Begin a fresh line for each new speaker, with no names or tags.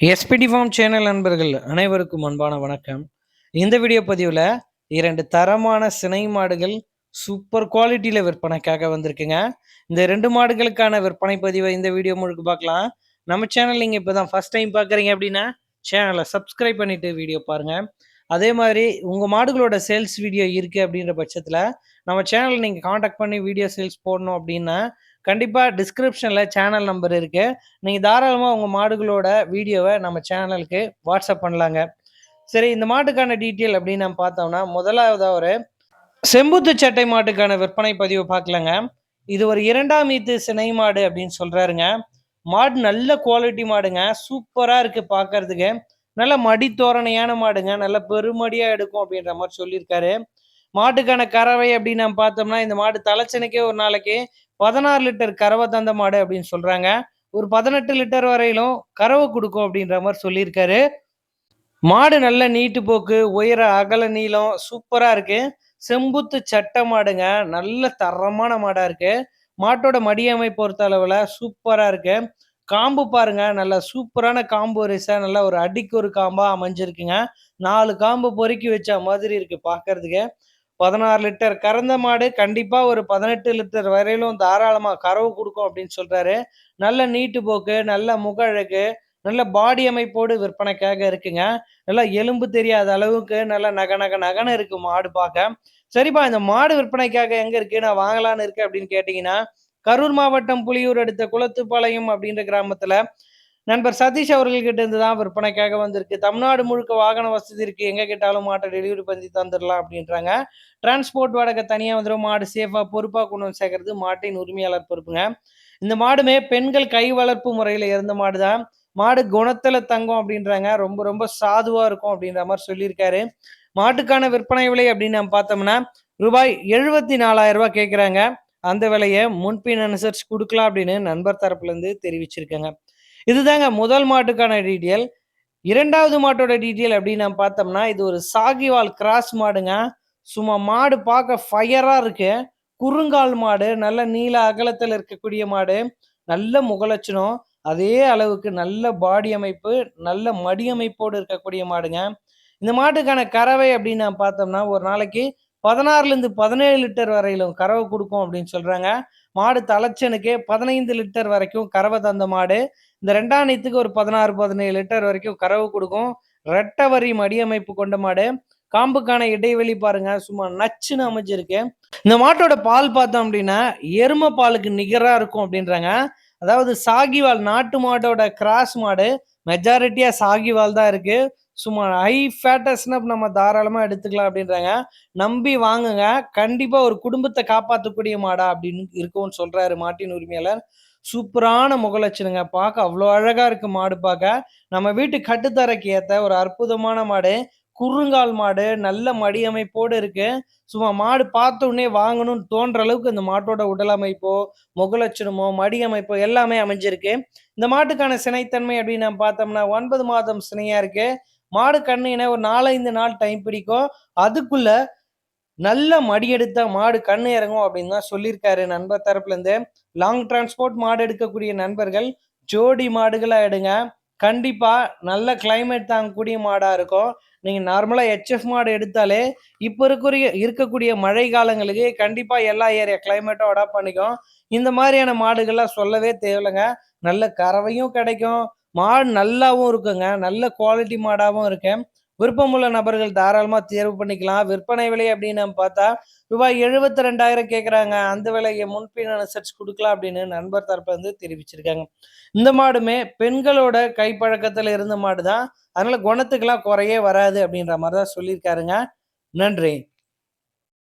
SPD form channel நண்பர்கள் அனைவருக்கும் அன்பான வணக்கம். இந்த வீடியோ பதிவில் இரண்டு தரமான சினை மாடுகள் சூப்பர் குவாலிட்டியில் விற்பனைக்காக வந்திருக்குங்க. இந்த ரெண்டு மாடுகளுக்கான விற்பனை பதிவை இந்த வீடியோ முழுக்க பார்க்கலாம். நம்ம சேனல் நீங்கள் இப்போ தான் ஃபஸ்ட் டைம் பார்க்குறீங்க அப்படின்னா சேனலை சப்ஸ்கிரைப் பண்ணிவிட்டு வீடியோ பாருங்கள் அதே மாதிரி உங்கள் மாடுகளோட சேல்ஸ் வீடியோ இருக்குது அப்படின்ற பட்சத்தில் நம்ம சேனல் நீங்கள் காண்டாக்ட் பண்ணி வீடியோ சேல்ஸ் போடணும் அப்படின்னா கண்டிப்பாக டிஸ்கிரிப்ஷனில் சேனல் நம்பர் இருக்குது நீங்கள் தாராளமாக உங்கள் மாடுகளோட வீடியோவை நம்ம சேனலுக்கு வாட்ஸ்அப் பண்ணலாங்க. சரி இந்த மாட்டுக்கான டீட்டெயில் அப்படின்னு நம்ம பார்த்தோம்னா முதலாவதாக ஒரு செம்புத்து சட்டை மாட்டுக்கான விற்பனை பதிவு பார்க்கலங்க. இது ஒரு இரண்டாம் ஈத்து சினை மாடு அப்படின்னு சொல்கிறாருங்க மாடு நல்ல குவாலிட்டி மாடுங்க. சூப்பராக இருக்குது பார்க்கறதுக்கு. நல்ல மடி தோரணையான மாடுங்க. நல்ல பெருமடியாக எடுக்கும் அப்படின்ற மாதிரி சொல்லியிருக்காரு. மாட்டுக்கான கறவை அப்படின்னு நம்ம பார்த்தோம்னா இந்த மாடு தலைச்சனுக்கே ஒரு நாளைக்கு பதினாறு லிட்டர் கறவை தந்த மாடு அப்படின்னு சொல்றாங்க. ஒரு பதினெட்டு லிட்டர் வரையிலும் கறவை கொடுக்கும் அப்படின்ற மாதிரி சொல்லியிருக்காரு. மாடு நல்ல நீட்டு போக்கு உயர அகல நீளம் சூப்பரா இருக்கு. செம்புத்து சட்டை மாடுங்க. நல்ல தரமான மாடா இருக்கு. மாட்டோட மடியமை பொறுத்த அளவுல சூப்பரா இருக்கு. காம்பு பாருங்க நல்லா சூப்பரான காம்பு வரிசை நல்லா ஒரு அடிக்கு ஒரு காம்பா அமைஞ்சிருக்குங்க. நாலு காம்பு பொறுக்கி வச்ச மாதிரி இருக்கு பாக்குறதுக்கு. பதினாறு லிட்டர் கறந்த மாடு கண்டிப்பா ஒரு பதினெட்டு லிட்டர் வரையிலும் தாராளமா கறவு கொடுக்கும் அப்படின்னு சொல்றாரு. நல்ல நீட்டு போக்கு நல்ல முக அழகு நல்ல பாடி அமைப்போடு விற்பனைக்காக இருக்குங்க. நல்லா எலும்பு தெரியாத அளவுக்கு நல்ல நக நக நகன இருக்கு மாடு பார்க்க. சரிப்பா இந்த மாடு விற்பனைக்காக எங்க இருக்கு நான் வாங்கலான்னு இருக்கு அப்படின்னு கேட்டீங்கன்னா கரூர் மாவட்டம் புலியூர் அடுத்த குளத்துப்பாளையம் அப்படின்ற கிராமத்துல நண்பர் சதீஷ் அவர்கள்கிட்ட இருந்து தான் விற்பனைக்காக வந்திருக்கு. தமிழ்நாடு முழுக்க வாகன வசதி இருக்கு. எங்க கேட்டாலும் மாட்டை டெலிவரி பண்ணி தந்துடலாம் அப்படின்றாங்க. டிரான்ஸ்போர்ட் வாடகை தனியாக வந்துடும் மாடு சேஃபாக பொறுப்பாக கொண்டு வந்து சேர்க்கறது மாட்டின் உரிமையாளர் பொறுப்புங்க. இந்த மாடுமே பெண்கள் கை வளர்ப்பு முறையில் இருந்த மாடு தான் மாடு குணத்துல தங்கம் அப்படின்றாங்க. ரொம்ப ரொம்ப சாதுவா இருக்கும் அப்படின்ற மாதிரி சொல்லியிருக்காரு. மாட்டுக்கான விற்பனை விலை அப்படின்னு நம்ம பார்த்தோம்னா ரூபாய் எழுபத்தி நாலாயிரம் ரூபாய் கேட்குறாங்க அந்த விலையை முன்பின் அனுசரிச்சு கொடுக்கலாம் அப்படின்னு நண்பர் தரப்புலேருந்து தெரிவிச்சிருக்கேங்க. தெரிவிச்சிருக்காங்க இதுதாங்க முதல் மாட்டுக்கான டீட்டெயில் இரண்டாவது மாட்டோட டீட்டெயில் அப்படின்னு நம்ம பார்த்தோம்னா இது ஒரு சாகிவால் கிராஸ் மாடுங்க. சும்மா மாடு பார்க்க ஃபயராக இருக்கு. குறுங்கால் மாடு நல்ல நீல அகலத்தில் இருக்கக்கூடிய மாடு நல்ல முகலட்சணம் அதே அளவுக்கு நல்ல பாடி அமைப்பு நல்ல மடி அமைப்போடு இருக்கக்கூடிய மாடுங்க. இந்த மாட்டுக்கான கறவை அப்படின்னு நான் பார்த்தோம்னா ஒரு நாளைக்கு பதினாறுலேருந்து பதினேழு லிட்டர் வரையிலும் கறவை கொடுக்கும் அப்படின்னு சொல்கிறாங்க மாடு தலைச்சனுக்கே பதினைந்து லிட்டர் வரைக்கும் கறவை தந்த மாடு. இந்த ரெண்டாம் நீத்துக்கு ஒரு பதினாறு பதினேழு லிட்டர் வரைக்கும் கறவு கொடுக்கும். ரெட்டை வரி மடியமைப்பு கொண்ட மாடு. காம்புக்கான இடைவெளி பாருங்க. சும்மா நச்சுன்னு அமைஞ்சிருக்கு. இந்த மாட்டோட பால் பார்த்தோம் அப்படின்னா எரும பாலுக்கு நிகராக இருக்கும் அப்படின்றாங்க. அதாவது சாகிவால் நாட்டு மாட்டோட கிராஸ் மாடு மெஜாரிட்டியாக சாகிவால் தான் இருக்குது சும்மா ஹை ஃபேட்டஸ்னா நம்ம தாராளமாக எடுத்துக்கலாம் அப்படின்றாங்க. நம்பி வாங்குங்க. கண்டிப்பாக ஒரு குடும்பத்தை காப்பாற்றக்கூடிய மாடா அப்படின்னு இருக்கும்னு சொல்கிறாரு மாட்டின் உரிமையாளர். சூப்பரான முகலட்சணுங்க. பார்க்க அவ்வளோ அழகாக இருக்கு மாடு பார்க்க. நம்ம வீட்டு கட்டுத்தரைக்கு ஏற்ற ஒரு அற்புதமான மாடு. குறுங்கால் மாடு. நல்ல மடி அமைப்போடு இருக்கு. சும்மா மாடு பார்த்த உடனே வாங்கணும்னு தோன்ற அளவுக்கு இந்த மாட்டோட உடல் அமைப்போ முகலட்சணமோ மடி அமைப்போ எல்லாமே அமைஞ்சிருக்கு. இந்த மாட்டுக்கான சினைத்தன்மை அப்படின்னு நம்ம பார்த்தோம்னா ஒன்பது மாதம் சினையா இருக்கு. மாடு கண்ணுன ஒரு நாலஞ்சு நாள் டைம் பிடிக்கும். அதுக்குள்ள நல்ல மடி எடுத்த மாடு கண்ணு இறங்கும் அப்படின்னு தான் சொல்லியிருக்காரு நண்பர் தரப்புலேருந்து லாங் டிரான்ஸ்போர்ட் மாடு எடுக்கக்கூடிய நண்பர்கள் ஜோடி மாடுகளாக எடுங்க. கண்டிப்பாக நல்ல கிளைமேட் தாங்கக்கூடிய மாடாக இருக்கும். நீங்கள் நார்மலாக ஹெச்எஃப் மாடு எடுத்தாலே இப்போ இருக்கிற இருக்கக்கூடிய மழை காலங்களுக்கு கண்டிப்பாக எல்லா ஏரியா கிளைமேட்டும் அடாப்ட் பண்ணிக்கும். இந்த மாதிரியான மாடுகள்லாம் சொல்லவே தேவையில்லைங்க. நல்ல கறவையும் கிடைக்கும். மாடு நல்லாவும் இருக்குங்க. நல்ல குவாலிட்டி மாடாகவும் இருக்கேன். விருப்பமுள்ள நபர்கள் தாராளமாக தேர்வு பண்ணிக்கலாம். விற்பனை விலை அப்படின்னு நம்ம பார்த்தா ரூபாய் எழுபத்தி ரெண்டாயிரம் கேட்குறாங்க அந்த விலையை முன்பின் அனுசரிச்சு கொடுக்கலாம் அப்படின்னு நண்பர் தரப்பு வந்து தெரிவிச்சிருக்காங்க. இந்த மாடுமே பெண்களோட கைப்பழக்கத்தில் இருந்த மாடு தான் அதனால குணத்துக்கெல்லாம் குறையே வராது அப்படின்ற மாதிரி தான் சொல்லியிருக்காருங்க. நன்றி.